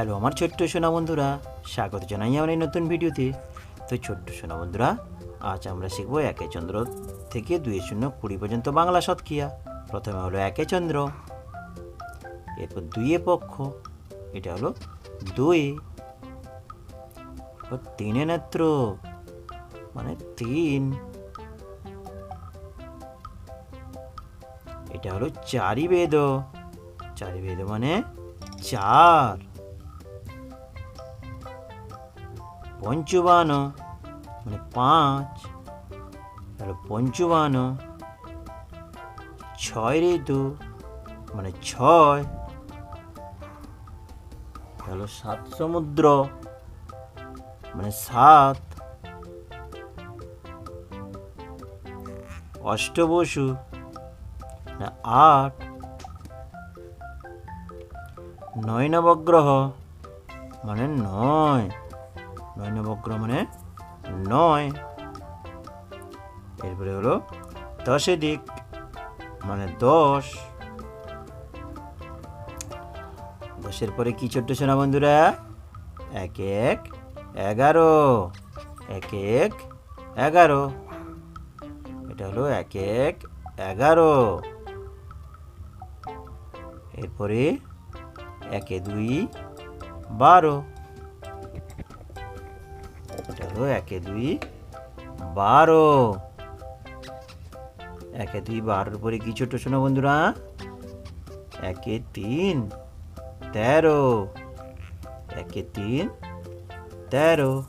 Hello আমার ছোট্ট সোনা বন্ধুরা, স্বাগত জানাই আমার এই নতুন ভিডিওতে। তো ছোট্ট সোনা বন্ধুরা, আজ আমরা শিখব একে চন্দ্র থেকে দুই শূন্য কুড়ি পর্যন্ত বাংলা শতকিয়া প্রথমে হলো একে চন্দ্র, এরপর দুইয়ে পক্ষ, এটা হলো দুই। তিনে নেত্র মানে তিন। এটা হলো চারি বেদ চারি বেদ মানে চার। পঞ্চবান মানে পাঁচ হলো পঞ্চবান, ছয় ঋতু মানে ছয় হলো সাত সমুদ্র মানে সাত, অষ্টবসু না আট, নয় নবগ্রহ মানে নয়। নয় মানে নয়। এরপরে হলো দশে দিক মানে দশ। দশের পরে কি ছোট্ট সোনা বন্ধুরা? এক এক এগারো। এক এক এগারো। এটা হলো এক এক এগারো। এরপরে একে দুই বারো। হলো একে দুই বারো। একে দুই বারোর পরে কি ছোট শোনো বন্ধুরা? একে তিন, তেরো। একে তিন, তেরো।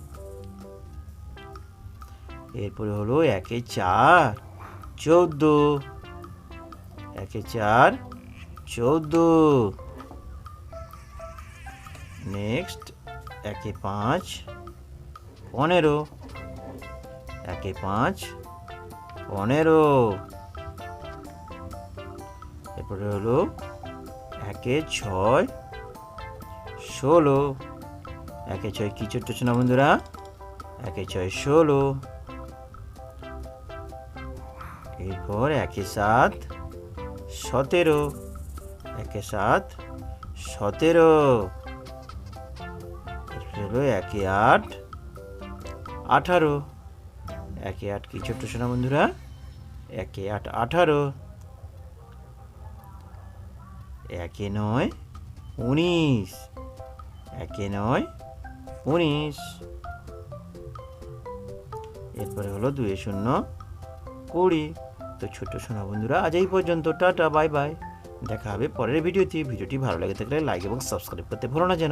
এরপরে হলো একে চার, চৌদ্দ। একে চার, চৌদ্দ। নেক্সট একে পাঁচ পনেরো। একে পাঁচ, পনেরো। এরপরে হলো একে ছয়, ষোলো। একে ছয় কি ছোট্ট ছোনা বন্ধুরা? একে ছয় ষোলো। এরপর একে সাত, সতেরো। একে সাত, সতেরো। একে আট আঠারো। একে আট কি ছোট্ট সোনা বন্ধুরা? একে আট আঠারো। একে নয় উনিশ। একে নয় উনিশ। এরপরে হলো দুয়ে শূন্য কুড়ি। তো ছোট্ট সোনা বন্ধুরা, আজ এই পর্যন্ত, টাটা, বাই বাই। দেখা হবে পরের ভিডিওতে। ভিডিওটি ভালো লাগে থাকলে লাইক এবং সাবস্ক্রাইব করতে ভুলো না যেন।